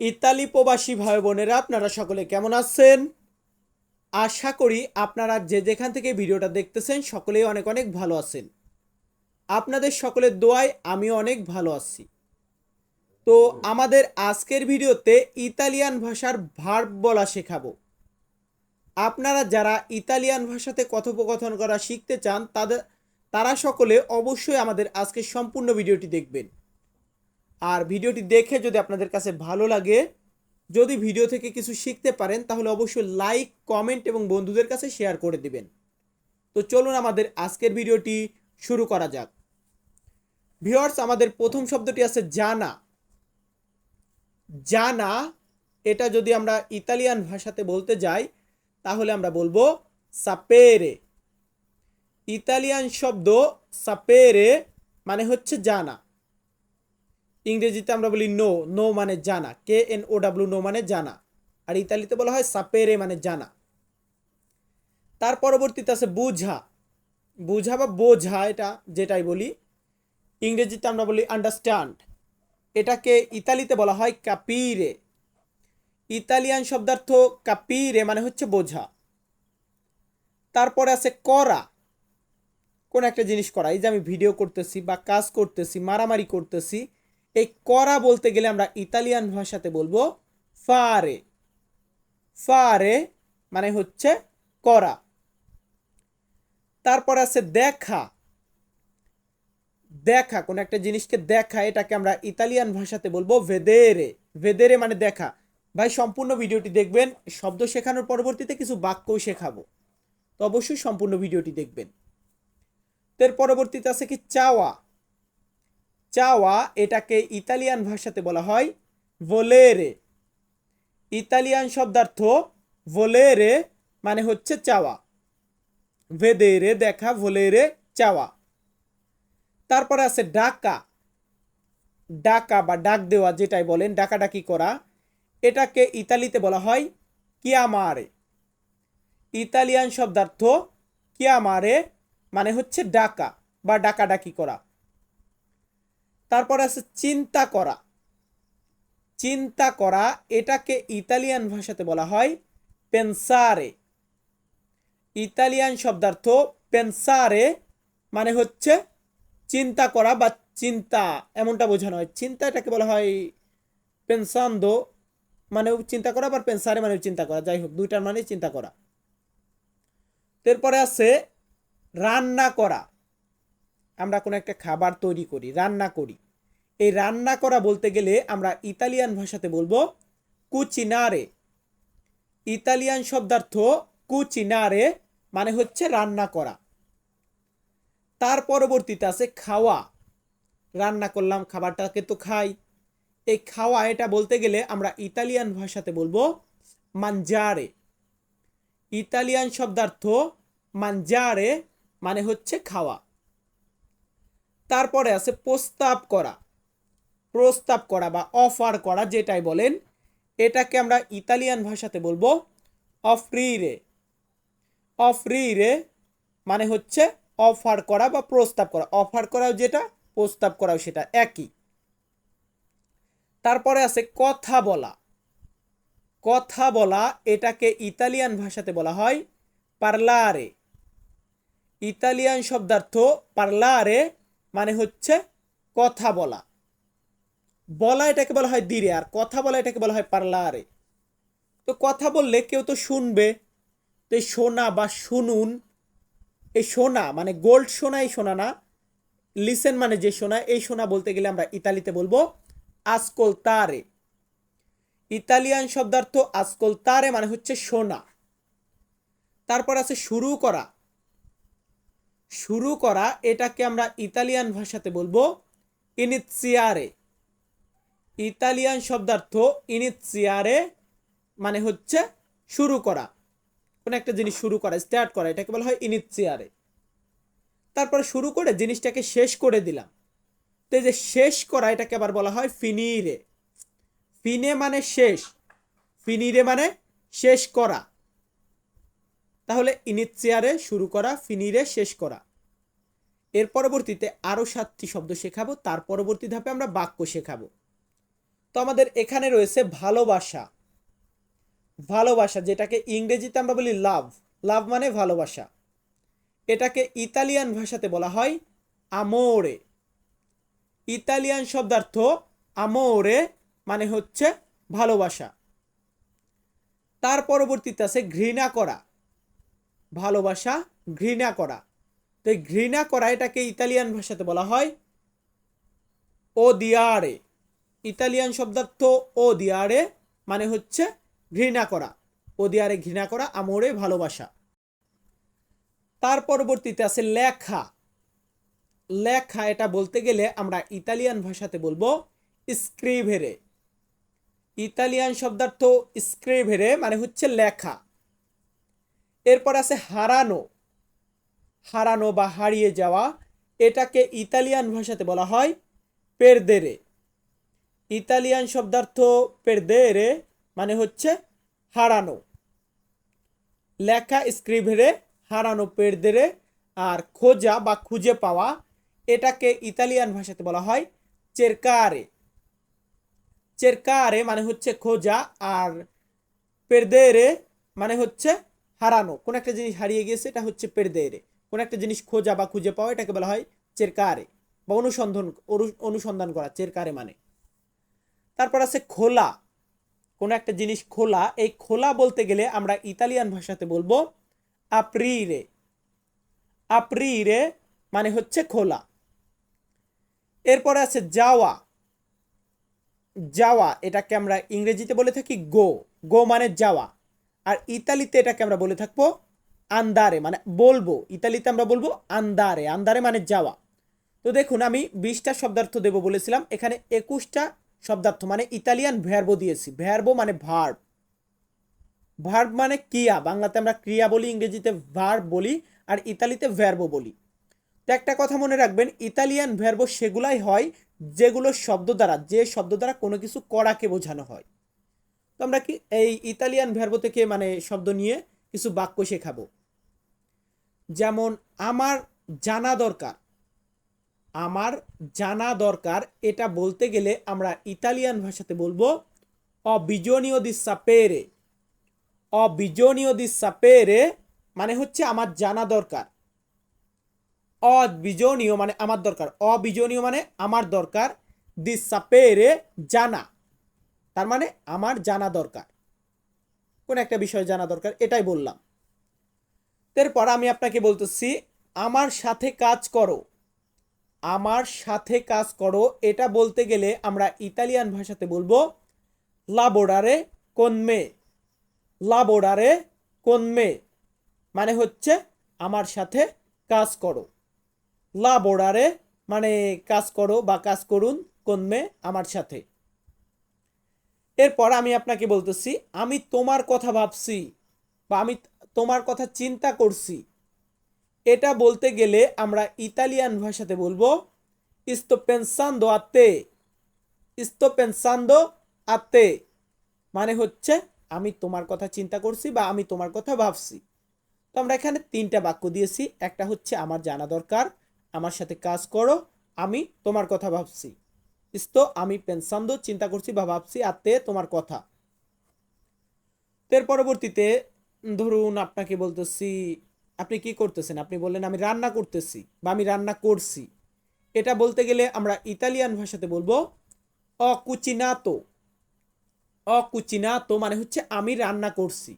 Italy প্রবাসী ভাই বোনেরা, আপনারা সকলে কেমন আছেন? আশা করি আপনারা যে যেখান থেকে ভিডিওটা দেখতেছেন সকলেই অনেক অনেক ভালো আছেন। আপনাদের সকলের দোয়ায় আমি অনেক ভালো আছি। তো আমাদের আজকের ভিডিওতে ইতালিয়ান ভাষার ভার্ব বলা শেখাবো। আপনারা যারা ইতালিয়ান ভাষাতে কথোপকথন করা শিখতে চান, তাদের, তারা সকলে অবশ্যই আমাদের আজকের সম্পূর্ণ ভিডিওটি দেখবেন। আর ভিডিওটি দেখে যদি আপনাদের কাছে ভালো লাগে, যদি ভিডিও থেকে কিছু শিখতে পারেন, তাহলে অবশ্যই লাইক, কমেন্ট এবং বন্ধুদের কাছে শেয়ার করে দিবেন। তো চলুন আমাদের আজকের ভিডিওটি শুরু করা যাক। ভিওয়ার্স আমাদের প্রথম শব্দটি আছে জানা। জানা, এটা যদি আমরা ইতালিয়ান ভাষাতে বলতে যাই, তাহলে আমরা বলব সাপেরে ইতালিয়ান শব্দ সাপেরে মানে হচ্ছে জানা। ইংরেজিতে আমরা বলি নো নো মানে জানা K N O W know মানে জানা, আর ইতালিতে বলা হয় সাপেরে মানে জানা। তার পরবর্তীতে আছে বুঝা বুঝা বা বোঝা এটা যেটাই বলি, ইংরেজিতে আমরা বলি আন্ডারস্ট্যান্ড এটাকে ইতালিতে বলা হয় কাপিরে ইতালিয়ান শব্দার্থ কাপিরে মানে হচ্ছে বোঝা। তারপরে আছে করা, কোন একটা জিনিস করা, এই যে আমি ভিডিও করতেছি বা কাজ করতেছি, মারামারি করতেছি এই করা বলতে গেলে আমরা ইতালিয়ান ভাষাতে বলব ফারে ফারে মানে হচ্ছে করা। তারপর আছে দেখা। দেখা, কোন একটা জিনিসকে দেখা, এটাকে আমরা ইতালিয়ান ভাষাতে বলব ভেদেরে ভেদেরে মানে দেখা। ভাই, সম্পূর্ণ ভিডিওটি দেখবেন, শব্দ শেখানোর পরবর্তীতে কিছু বাক্যও শেখাবো। তো অবশ্যই সম্পূর্ণ ভিডিওটি দেখবেন। এর পরবর্তীতে আছে কি চাওয়া। চাওয়া এটাকে ইতালিয়ান ভাষাতে বলা হয় ভোলেরে ইতালিয়ান শব্দার্থ ভোলেরে মানে হচ্ছে চাওয়া। ভেদেরে দেখা ভোলেরে চাওয়া। তারপরে আছে ডাকা। ডাকা বা ডাক দেওয়া যেটাই বলেন, ডাকাডাকি করা, এটাকে ইতালিতে বলা হয় কিয়ামারে ইতালিয়ান শব্দার্থ কিয়ামারে মানে হচ্ছে ডাকা বা ডাকাডাকি করা। তারপরে আছে চিন্তা করা। চিন্তা করা, এটাকে ইতালিয়ান ভাষাতে বলা হয় পেনসারে ইতালিয়ান শব্দার্থ পেনসারে মানে হচ্ছে চিন্তা করা বা চিন্তা, এমনটা বোঝানো হয়। চিন্তা এটাকে বলা হয় পেনসান্দো মানেও চিন্তা করা বা পেনসারে মানে চিন্তা করা। যাই হোক, দুইটার মানে চিন্তা করা। এরপরে আছে রান্না করা। আমরা কোনো একটা খাবার তৈরি করি, রান্না করি। এই রান্না করা বলতে গেলে আমরা ইতালিয়ান ভাষাতে বলব কুচিনারে ইতালিয়ান শব্দার্থ কুচিনারে মানে হচ্ছে রান্না করা। তার পরবর্তীতে আছে খাওয়া। রান্না করলাম খাবারটাকে তো খাই। এই খাওয়া এটা বলতে গেলে আমরা ইতালিয়ান ভাষাতে বলব মানজারে ইতালিয়ান শব্দার্থ মানজারে মানে হচ্ছে খাওয়া। তারপরে আছে প্রস্তাব করা। প্রস্তাব করা বা অফার করা যেটাই বলেন, এটাকে আমরা ইতালিয়ান ভাষাতে বলব অফ্রিরে অফ্রিরে মানে হচ্ছে অফার করা বা প্রস্তাব করা। অফার করাও যেটা, প্রস্তাব করাও সেটা একই। তারপরে আছে কথা বলা। কথা বলা এটাকে ইতালিয়ান ভাষাতে বলা হয় পার্লারে। ইতালিয়ান শব্দার্থ পার্লারে মানে হচ্ছে কথা বলা। বলা এটাকে বলা হয় দিরে, আর কথা বলা এটাকে বলা হয় পার্লারে। তো কথা বললে কেউ তো শুনবে। তো এই শোনা বা শুনুন, এই শোনা মানে গোল্ড শোনা এই শোনা না। লিসেন মানে যে শোনা এই শোনা বলতে গেলে আমরা ইতালিতে বলব আসকোলতারে। ইতালিয়ান শব্দার্থ আসকোলতারে মানে হচ্ছে শোনা তারপর আছে শুরু করা। শুরু করা, এটাকে আমরা ইতালিয়ান ভাষাতে বলব ইনিৎসিয়ারে ইতালিয়ান শব্দার্থ ইনিৎসিয়ারে মানে হচ্ছে শুরু করা। কোনো একটা জিনিস শুরু করা স্টার্ট করা, এটাকে বলা হয় ইনিৎসিয়ারে তারপরে শুরু করে জিনিসটাকে শেষ করে দিলাম। তো যে শেষ করা, এটাকে আবার বলা হয় ফিনিরে। ফিনে মানে শেষ। ফিনিরে মানে শেষ করা। তাহলে ইনিৎসিয়ারে শুরু করা, ফিনিরে শেষ করা। এর পরবর্তীতে আরও সাতটি শব্দ শেখাবো, তার পরবর্তী ধাপে আমরা বাক্য শেখাবো। তো আমাদের এখানে রয়েছে ভালোবাসা। ভালোবাসা, যেটাকে ইংরেজিতে আমরা বলি লাভ। লাভ মানে ভালোবাসা। এটাকে ইতালিয়ান ভাষাতে বলা হয় আমোরে ইতালিয়ান শব্দার্থ আমোরে মানে হচ্ছে ভালোবাসা। তার পরবর্তীতে আছে ঘৃণা করা। ভালোবাসা ঘৃণা করা। তো এই ঘৃণা করা এটাকে ইতালিয়ান ভাষাতে বলা হয় ও দিয়ারে ইতালিয়ান শব্দার্থ ও দিয়ারে মানে হচ্ছে ঘৃণা করা। ও দিয়ারে ঘৃণা করা, আমোরে ভালোবাসা। তার পরবর্তীতে আছে লেখা। লেখা এটা বলতে গেলে আমরা ইতালিয়ান ভাষাতে বলব স্ক্রিভেরে। ইতালিয়ান শব্দার্থ স্ক্রিভেরে মানে হচ্ছে লেখা। এরপর আছে হারানো। হারানো বা হারিয়ে যাওয়া, এটাকে ইতালিয়ান ভাষাতে বলা হয় পেরদেরে। ইতালিয়ান শব্দার্থ পেরদেরে মানে হচ্ছে হারানো। লেখা স্ক্রিভেরে হারানো পেরদেরে আর খোঁজা বা খুঁজে পাওয়া, এটাকে ইতালিয়ান ভাষাতে বলা হয় চেরকারে। চেরকারে মানে হচ্ছে খোঁজা আর পেরদেরে মানে হচ্ছে হারানো। কোন একটা জিনিস হারিয়ে গিয়েছে, এটা হচ্ছে পেরদেরে। কোন একটা জিনিস খোঁজা বা খুঁজে পাওয়া, এটাকে বলা হয় চেরকারে বা অনুসন্ধান, অনু- অনুসন্ধান করা, চেরকারে মানে। তারপর আছে খোলা। কোন একটা জিনিস খোলা, এই খোলা বলতে গেলে আমরা ইতালিয়ান ভাষাতে বলব আপ্রিরে আপ্রিরে মানে হচ্ছে খোলা। এরপরে আছে যাওয়া। যাওয়া, এটাকে আমরা ইংরেজিতে বলে থাকি গো গো মানে যাওয়া। আর ইতালিতে এটাকে আমরা বলে থাকব আন্দারে মানে বলব। ইতালিতে আমরা বলব আন্দারে। আন্দারে মানে যাওয়া। তো দেখুন, আমি বিশটা শব্দার্থ দেব বলেছিলাম। এখানে একুশটা শব্দার্থ মানে ইতালিয়ান ভ্যারবো দিয়েছি। ভ্যারবো মানে ভার্ব ভার্ব মানে ক্রিয়া। বাংলাতে আমরা ক্রিয়া বলি, ইংরেজিতে ভার্ব বলি, আর ইতালিতে ভ্যারবো বলি। তো একটা কথা মনে রাখবেন, ইতালিয়ান ভ্যারবো সেগুলাই হয় যেগুলো শব্দ দ্বারা, যে শব্দ দ্বারা কোনো কিছু করাকে বোঝানো হয়। তো আমরা কি এই ইতালিয়ান ভ্যারবো থেকে মানে শব্দ নিয়ে কিছু বাক্য শেখাবো। যেমন, আমার জানা দরকার। আমার জানা দরকার। এটা বলতে গেলে আমরা ইতালিয়ান ভাষাতে বলব, অবিজনীয় দি সাপেরে অবিজনীয় দি সাপেরে মানে হচ্ছে আমার জানা দরকার। অবিজনীয় মানে আমার দরকার। অবিজনীয় মানে আমার দরকার। দি সাপেরে জানা। তার মানে আমার জানা দরকার। কোন একটা বিষয় জানা দরকার, এটাই বললাম। এরপর আমি আপনাকে বলতেছি, আমার সাথে কাজ করো। আমার সাথে কাজ করো, এটা বলতে গেলে আমরা ইতালিয়ান ভাষাতে বলব লাবোডারে কনমে লাবোডারে কনমে মানে হচ্ছে, আমার সাথে কাজ করো। লাবোডারে মানে কাজ করো বা কাজ করুন কনমে আমার সাথে। এরপর আমি আপনাকে বলতেছি, আমি তোমার কথা ভাবছি বা আমি তোমার কথা চিন্তা করছি। এটা বলতে গেলে আমরা ইতালিয়ান ভাষাতে বলব ইস্তো পেনসান্দো আতে ইস্তো পেনসান্দো আতে মানে হচ্ছে, আমি তোমার কথা চিন্তা করছি বা আমি তোমার কথা ভাবছি। তো আমরা এখানে তিনটা বাক্য দিয়েছি, একটা হচ্ছে, আমার জানা দরকার, আমার সাথে কাজ করো, আমি তোমার কথা ভাবছি। ইস্তো আমি পেনসান্দো চিন্তা করছি বা ভাবছি আতে তোমার কথা। এর পরবর্তীতে, ধরুন আপনাকে বলতেছি, আপনি কি করতেছেন? আপনি বললেন, আমি রান্না করতেছি বা আমি রান্না করছি। এটা বলতে গেলে আমরা ইতালিয়ান ভাষাতে বলব, অকুচিনাতো। অকুচিনাতো মানে হচ্ছে, আমি রান্না করছি।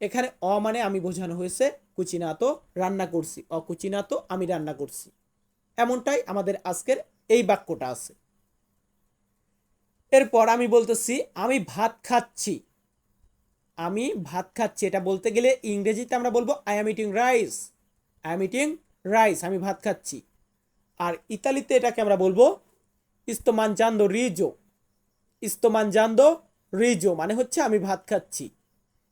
এখানে অ মানে আমি বোঝানো হয়েছে, কুচিনাতো, রান্না করছি। অকুচিনাতো, আমি রান্না করছি। এমনটাই আমাদের আজকের এই বাক্যটা আছে। এরপর আমি বলতেছি, আমি ভাত খাচ্ছি। আমি ভাত খাচ্ছি। এটা বলতে গেলে ইংরেজিতে আমরা বলব I am eating rice I am eating rice আমি ভাত খাচ্ছি। আর ইতালিতে এটাকে আমরা বলব ইস্তমান জান্দো রিজো ইস্তমান জান্দো রিজো মানে হচ্ছে, আমি ভাত খাচ্ছি।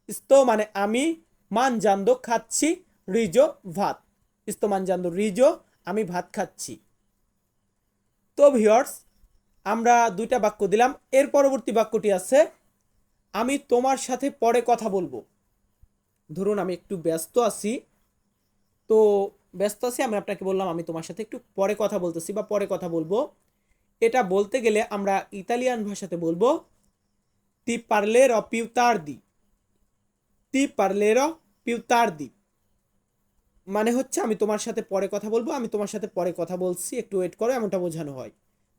ইস্তো মানে আমি মান জান্দো খাচ্ছি রিজো ভাত। ইস্তমান জান্দো রিজো আমি ভাত খাচ্ছি। তো ভিওর্স আমরা দুইটা বাক্য দিলাম। এর পরবর্তী বাক্যটি আছে, আমি তোমার সাথে পরে কথা বলব। ধরুন আমি একটু ব্যস্ত আছি, তো ব্যস্ত আছি আমি আপনাকে বললাম, আমি তোমার সাথে একটু পরে কথা বলতেছি বা পরে কথা বলব। এটা বলতে গেলে আমরা ইতালিয়ান ভাষাতে বলব তি পারলেরো পিউ তার্দি তি পারলেরো পিউ তার্দি মানে হচ্ছে, আমি তোমার সাথে পরে কথা বলব, আমি তোমার সাথে পরে কথা বলছি, একটু ওয়েট করো, এমনটা বোঝানো হয়।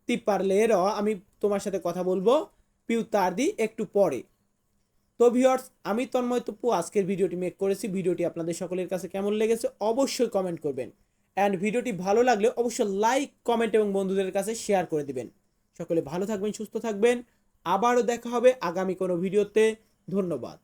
তি পারলেরো আমি তোমার সাথে কথা বলব, পিউ তার দি একটু পরে। তো ভিউয়ার্স আমি তন্ময় তপু, আজকের ভিডিওটি মেক করেছি। ভিডিওটি আপনাদের সকলের কাছে কেমন লেগেছে অবশ্যই কমেন্ট করবেন। অ্যান্ড ভিডিওটি ভালো লাগলে অবশ্যই লাইক কমেন্ট এবং বন্ধুদের কাছে শেয়ার করে দিবেন। সকলে ভালো থাকবেন, সুস্থ থাকবেন। আবারও দেখা হবে আগামী কোনো ভিডিওতে। ধন্যবাদ।